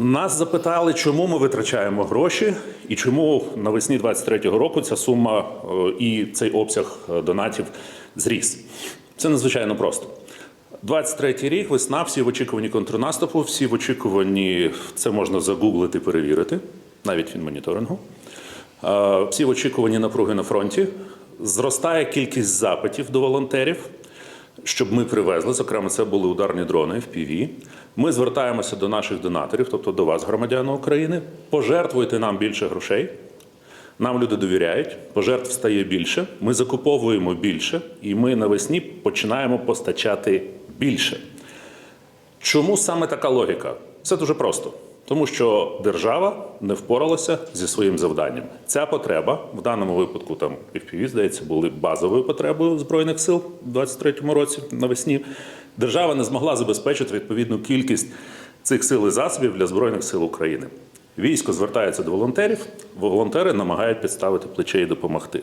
Нас запитали, чому ми витрачаємо гроші, і чому навесні 23-го року ця сума е, і цей обсяг е, донатів зріс. Це надзвичайно просто. 23-й рік, весна, всі в очікуванні контрнаступу, всі в очікуванні, це можна загуглити, перевірити, навіть від моніторингу. Е, Всі в очікуванні напруги на фронті. Зростає кількість запитів до волонтерів, щоб ми привезли. Зокрема, це були ударні дрони FPV. Ми звертаємося до наших донаторів, тобто до вас, громадяни України. Пожертвуйте нам більше грошей. Нам люди довіряють, пожертв стає більше. Ми закуповуємо більше, і ми навесні починаємо постачати більше. Чому саме така логіка? Все дуже просто. Тому що держава не впоралася зі своїм завданням. Ця потреба в даному випадку там FPV, здається, були базовою потребою збройних сил у 23-му році навесні. Держава не змогла забезпечити відповідну кількість цих сил і засобів для збройних сил України. Військо звертається до волонтерів, волонтери намагають підставити плече і допомогти.